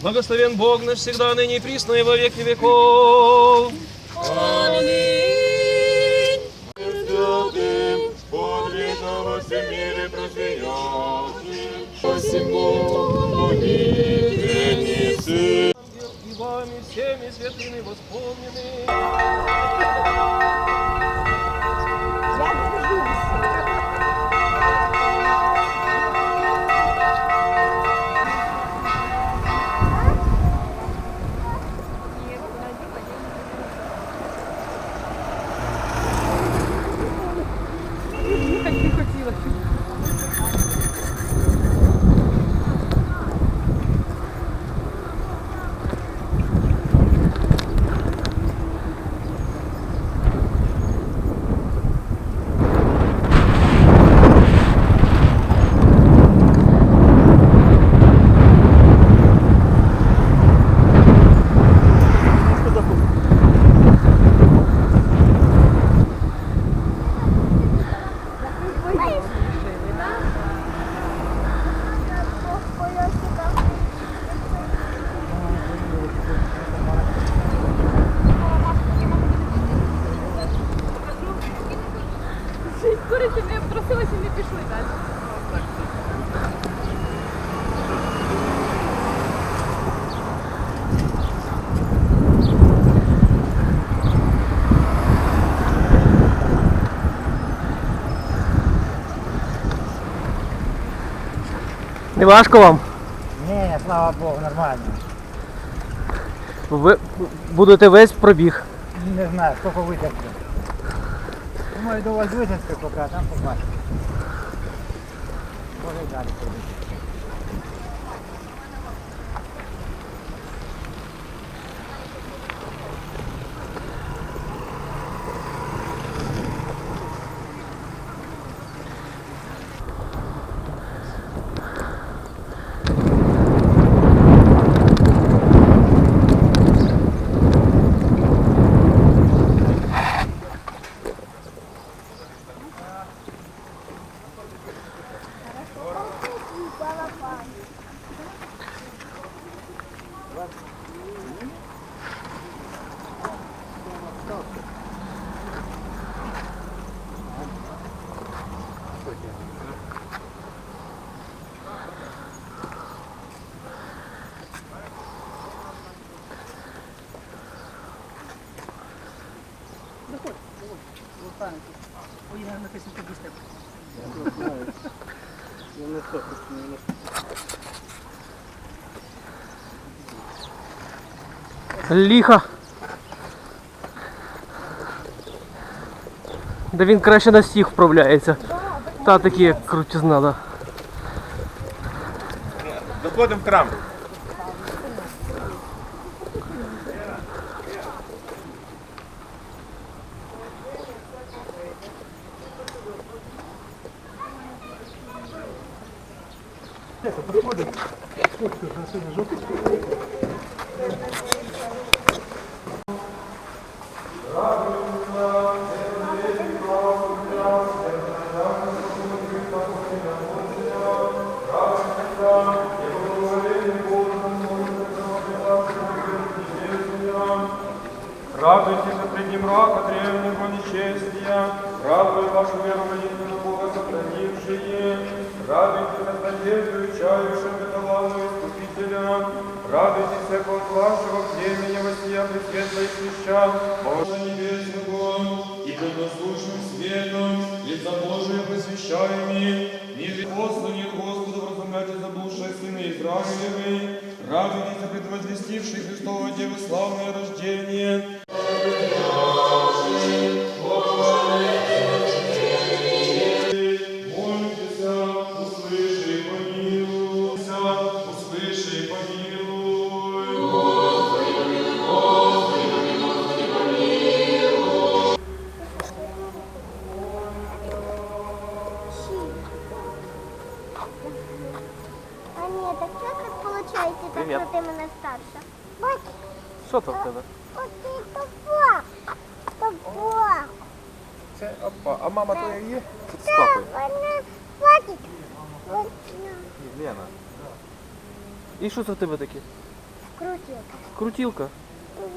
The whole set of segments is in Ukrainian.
Благословен Бог наш всегда, ныне и присно и во веки веков. Аминь. Святым, подвижного все мире просвещенным, посему молитве неси. И вами всеми святыми восполнены. Не важко вам? Ні, слава Богу, нормально. Ви будете весь пробіг. Не знаю, сколько витягнути. Думаю, до вас витерпу поки, а там побачимо. Може й далі пройду. Ліха. Да він краще на всіх вправляється. Та такі крутізна, да. Доходимо в храм. радуйтесь всякого вашего племени воссия пресветло и свяща, Бога небесного, и предослушным светом, лица Божие просвещаемые, ниже послани от Господа вразумляйте забывшие сыны Израилевы, радуйтесь о предвозвестившей Христова Девы славное рождение, Що там в тебе? ти топа. Топа. Це опа. А мама твоя є? З Так, вона платить. Лена. І що це в тебе таке? Крутилка. Крутілка.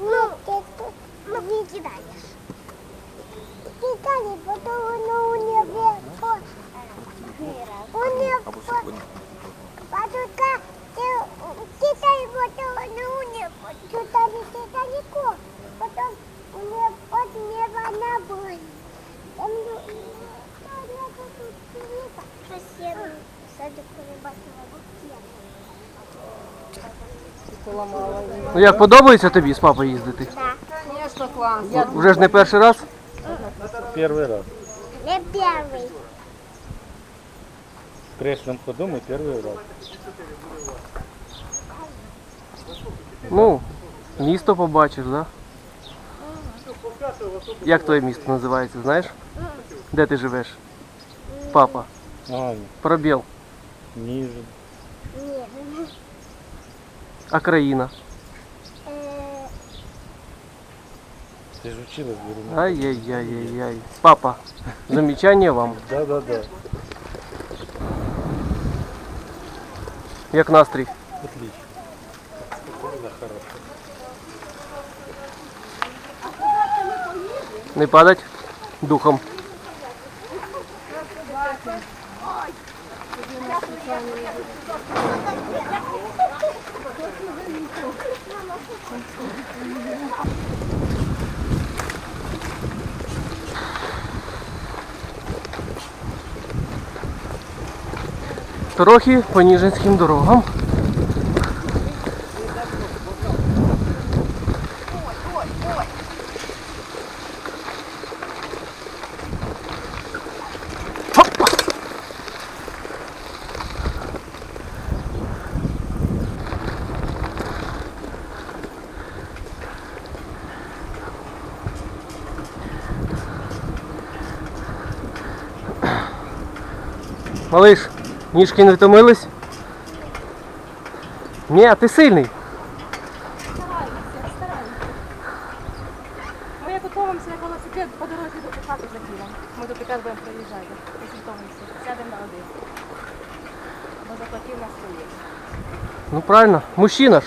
Ну, ты тут не кидаешь. Кидай, потом оно у него У него Патука, ты кидай, потом оно у него Туда не далеко. Потом у него от неба на бой. Там ну, Красивый садик рыбачного Ну як подобається тобі з папою їздити? Звісно, клас. Вже ж не перший раз? Первый раз. Не первый. В прошлом году мы первый раз. Ну, місто побачиш, да? Як твоє місто називається, знаєш? Де ти живеш? Папа. А, Пробіл. Нет. А країна? Ты же училась в Ай-яй-яй-яй-яй. Папа, замечание вам. Да, да, да. Як настрій? Отлично. Да, хорошо. Не падать духом. Трохи по Ніжинським дорогам. Ніжки не втомились? Ні, ти сильний. Ми як готуємося, як велосипед по дорозі до хати закинемо. Ми тут якраз будемо проїжджати. Сядемо на один. Бо заплатив на своє. Ну правильно, мужчина ж.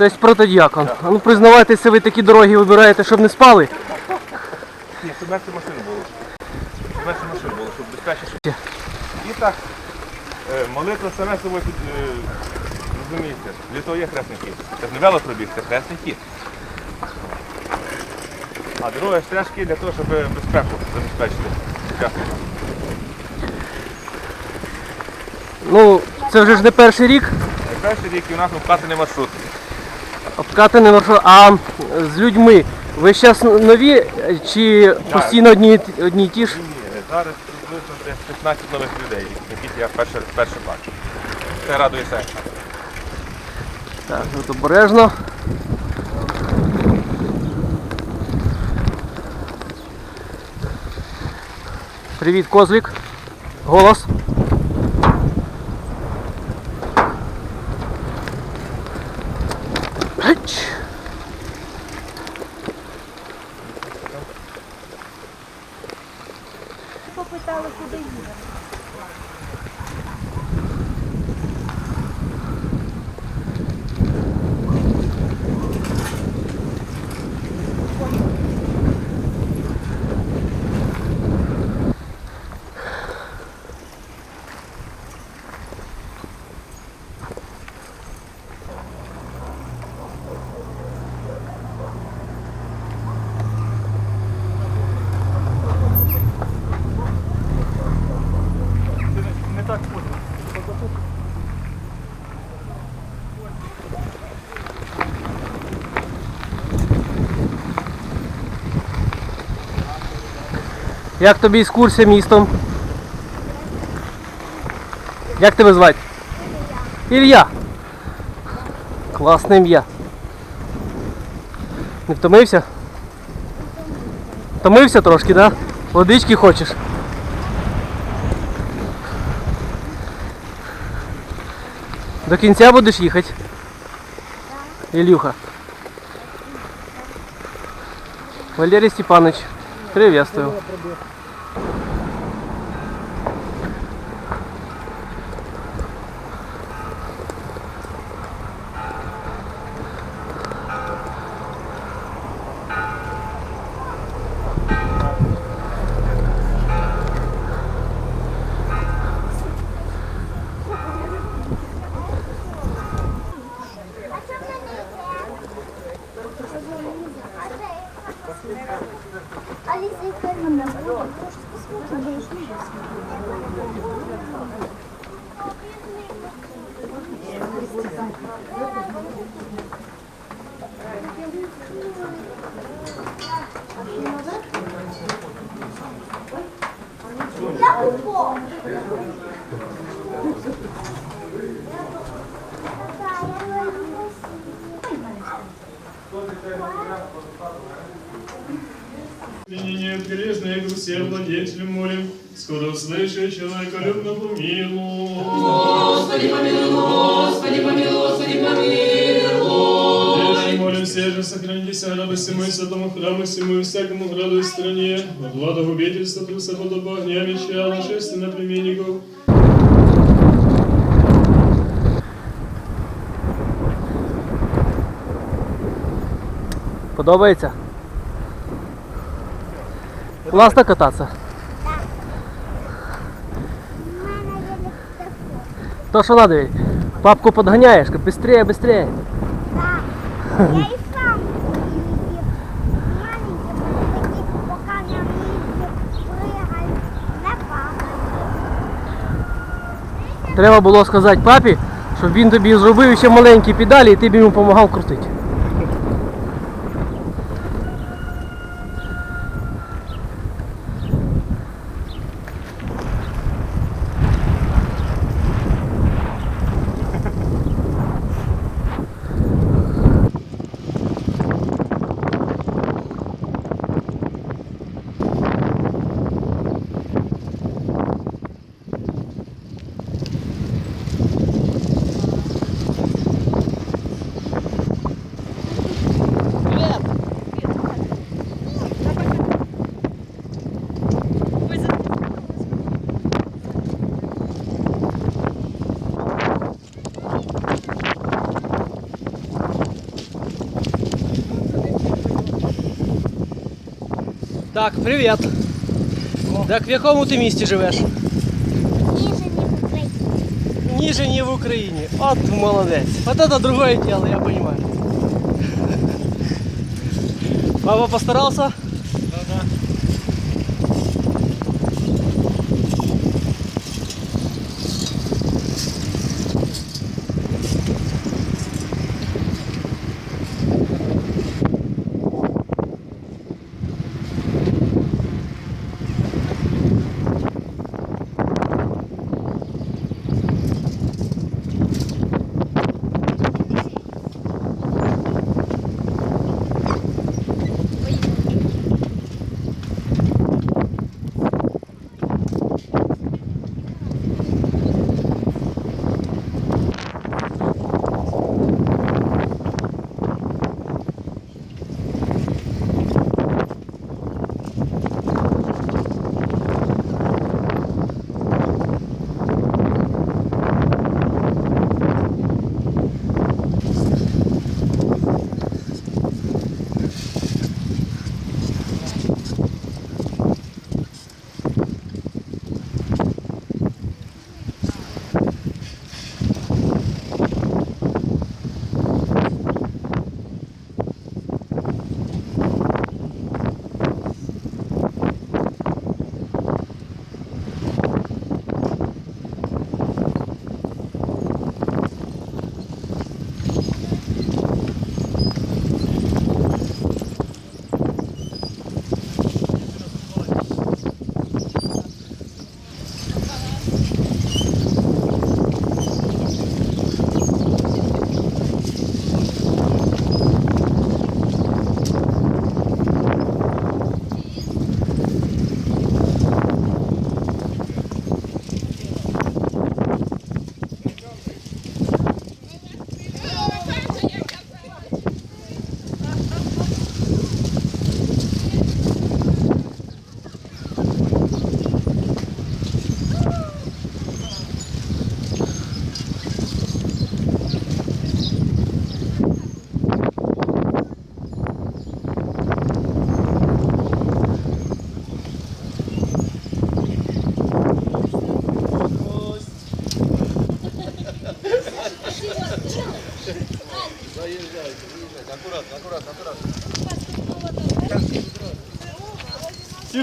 Тобто протодіакон. Ну признавайтеся, ви такі дороги вибираєте, щоб не спали. Ні, менше машин було. Менше машин було, щоб безпечніше. І так, е, молитва саме собою е, розумієте, для того є хресний хід. Це ж не велопробіг, це хресний хід. А друге стежки для того, щоб безпеку забезпечити. учасникам. Ну, це вже ж не перший рік. Перший рік і у нас вкатаний маршрут. Обкатаний маршрут. А з людьми ви зараз нові чи постійно одні, одні й ті ж? Ні, зараз приблизно десь 15 нових людей, яких я вперше, вперше бачу. Це радує серце. Так, тут обережно. Привіт, козлік. Голос. much. Як тобі екскурсія містом? Як тебе звати? Ілля. Класне ім'я. Не втомився? Втомився трошки, так? Да? Водички хочеш? До кінця будеш їхати? Ілюха. Валерій Степанович, приветствую. Человека любно помилуй. Господи, помилуй, Господи, помилуй, Господи, помилуй. молим все же, сохранитесь рабы всему и святому храму всему и всякому граду и стране, от влада губительства, труса, подоба, огня, меча, нашествия на племенников, Подобається? Класно кататися. То що надо, ведь? папку подгоняєш, быстрее, быстрее. Да. Я и сам ездил. Маленький был, пока на месте прыгаю, на папу. Треба було сказати папі, щоб він тобі зробив ще маленькі педалі і ти б йому допомагав крутити. Так, привіт. Так, в якому ти місті живеш? Ниже не выпрыгивай. Ніже не в Україні. От молодець. Вот это другое дело, я понимаю. Папа постарался?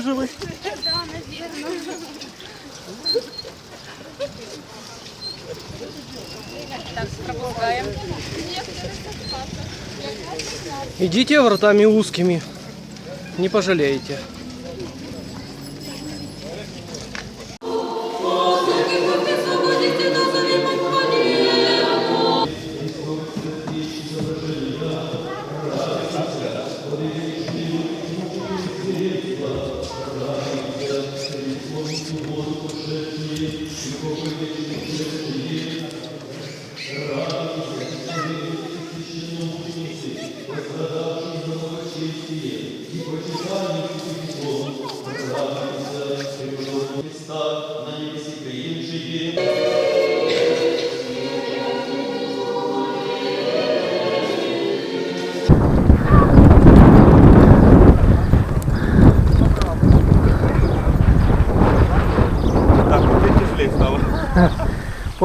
жили? Да, наверное. Идите вратами узкими, не пожалеете.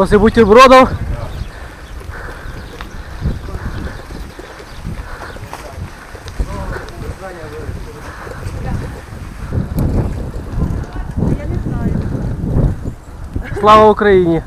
После бутербродов Слава Україні!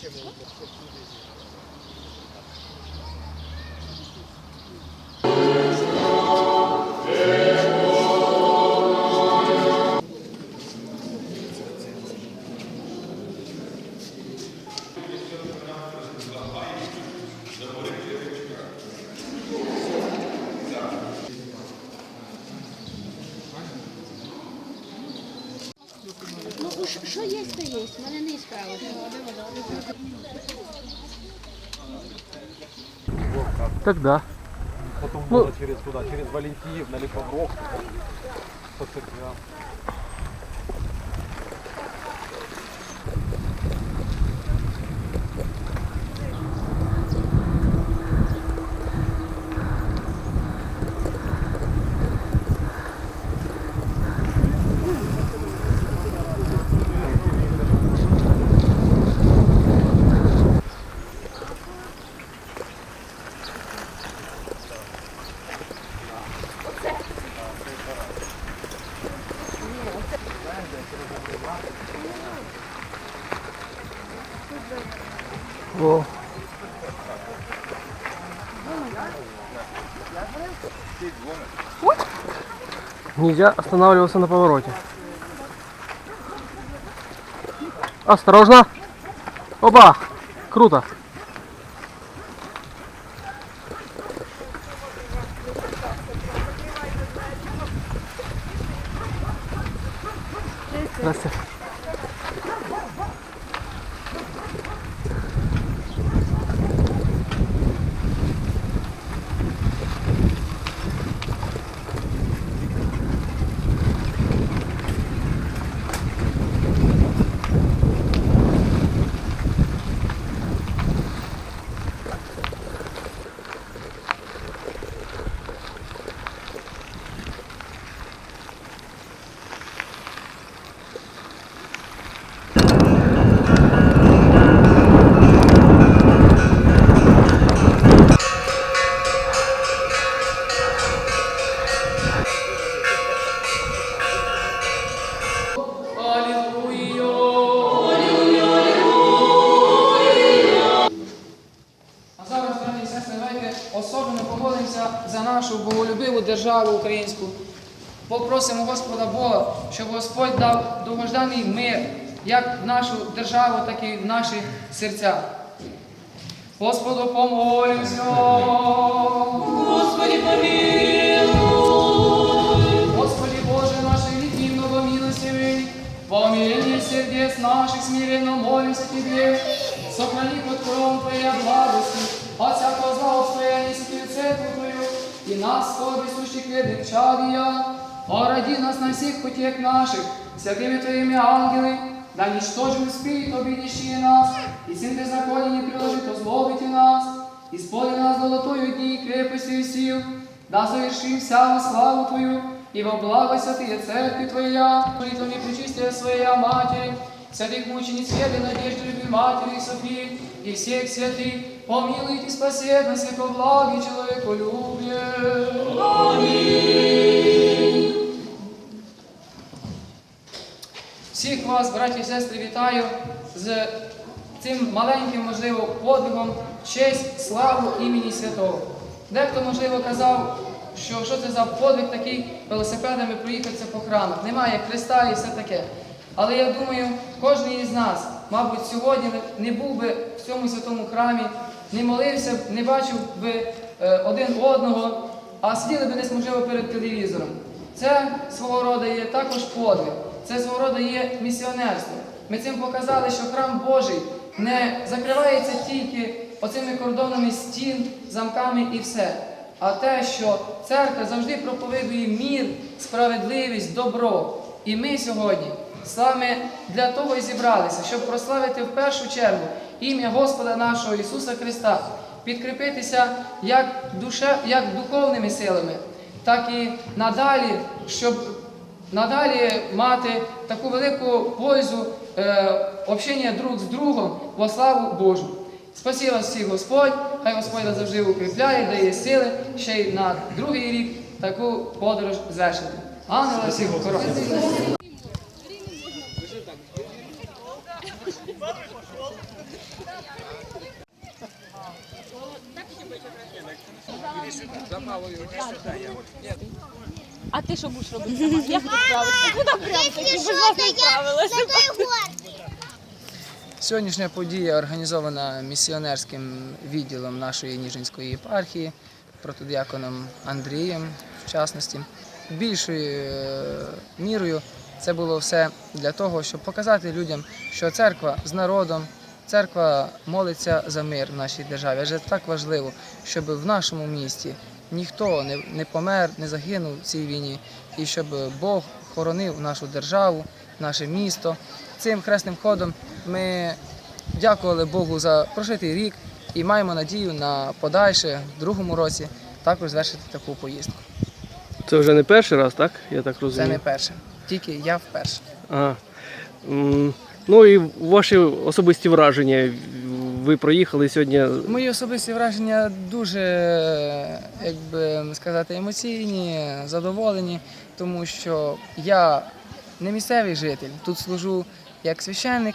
chez moi. Тогда. Потом Ну- было через куда? Через Валентиев, на Липовров. По церквям. Нельзя останавливаться на повороте. Осторожно. Опа! Круто. Попросимо Господа Бога, щоб Господь дав довгожданий мир як в нашу державу, так і в наші серця. Господу помолюся. Господи помилуй. Господи Боже наш великий многомилостивый, по умилению сердец наших смиренно молимся Тебе, сохрани под кром Твоей благости, от всякого зла обстояния святую церковь Твою, и нас, скорби сущих ведных чадия, поради нас на всех путях наших, святыми Твоими ангелы, да ничтожим спит обидящие нас, и сим беззаконие не приложит озлобите нас, исполни нас золотою дни и крепостью сил, да совершим вся славу Твою, и во благо святые церкви Твоя, молитвами причистия Своя Матери, святых мучениц Веды, Надежды, Любви Матери и Софии, и всех святых, помилуйте и спасет нас, яко благи человеколюбие. Аминь. Всіх вас, браті і сестри, вітаю з цим маленьким, можливо, подвигом честь славу імені святого. Дехто, можливо, казав, що що це за подвиг такий велосипедами проїхатися по храмах. Немає Христа і все таке. Але я думаю, кожен із нас, мабуть, сьогодні не- не був би в цьому святому храмі, не молився б, не бачив би е, один одного, а сиділи б десь, можливо, перед телевізором. Це свого роду є також подвиг, це свого роду є місіонерство. Ми цим показали, що храм Божий не закривається тільки оцими кордонами стін, замками і все. А те, що церква завжди проповідує мір, справедливість, добро. І ми сьогодні саме для того і зібралися, щоб прославити в першу чергу ім'я Господа нашого Ісуса Христа, підкріпитися як, душе, як духовними силами, так і надалі, щоб надалі мати таку велику пользу е, общення друг з другом во славу Божу. Спасибо всіх Господь, хай Господь вас завжди укріпляє, дає сили ще й на другий рік таку подорож звершити. Ангела всіх охорони. А ти що будеш робити? сама? Як ти справишся? Куди прямо таки? Без вас не справилася. Сьогоднішня подія організована місіонерським відділом нашої Ніжинської єпархії, протодіаконом Андрієм, в частності. Більшою е, мірою це було все для того, щоб показати людям, що церква з народом, церква молиться за мир в нашій державі. Адже так важливо, щоб в нашому місті ніхто не, не помер, не загинув в цій війні, і щоб Бог хоронив нашу державу, наше місто. Цим хресним ходом ми дякували Богу за прожитий рік і маємо надію на подальше, в другому році, також звершити таку поїздку. Це вже не перший раз, так? Я так розумію. Це не перше, тільки я вперше. Ага. Ну і ваші особисті враження. Ви проїхали сьогодні. Мої особисті враження дуже, як би сказати, емоційні, задоволені, тому що я не місцевий житель, тут служу як священник,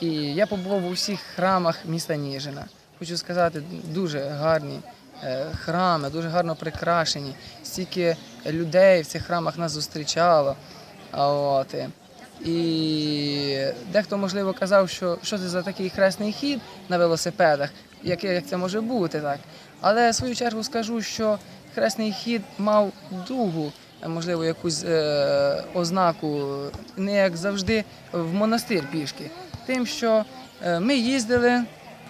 і я побував у всіх храмах міста Ніжина. Хочу сказати, дуже гарні е, храми, дуже гарно прикрашені. Стільки людей в цих храмах нас зустрічало. От. І дехто, можливо, казав, що що це за такий хресний хід на велосипедах, як, як це може бути так. Але в свою чергу скажу, що хресний хід мав другу, можливо, якусь е, ознаку, не як завжди в монастир пішки. Тим, що е, ми їздили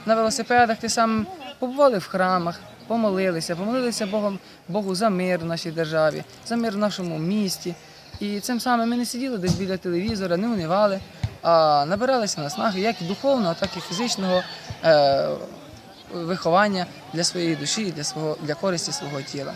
на велосипедах, ти сам побували в храмах, помолилися, помолилися Богом, Богу за мир в нашій державі, за мир в нашому місті. І цим самим ми не сиділи десь біля телевізора, не унивали, а набиралися наснаги як духовного, так і фізичного е, виховання для своєї душі, для, свого, для користі свого тіла.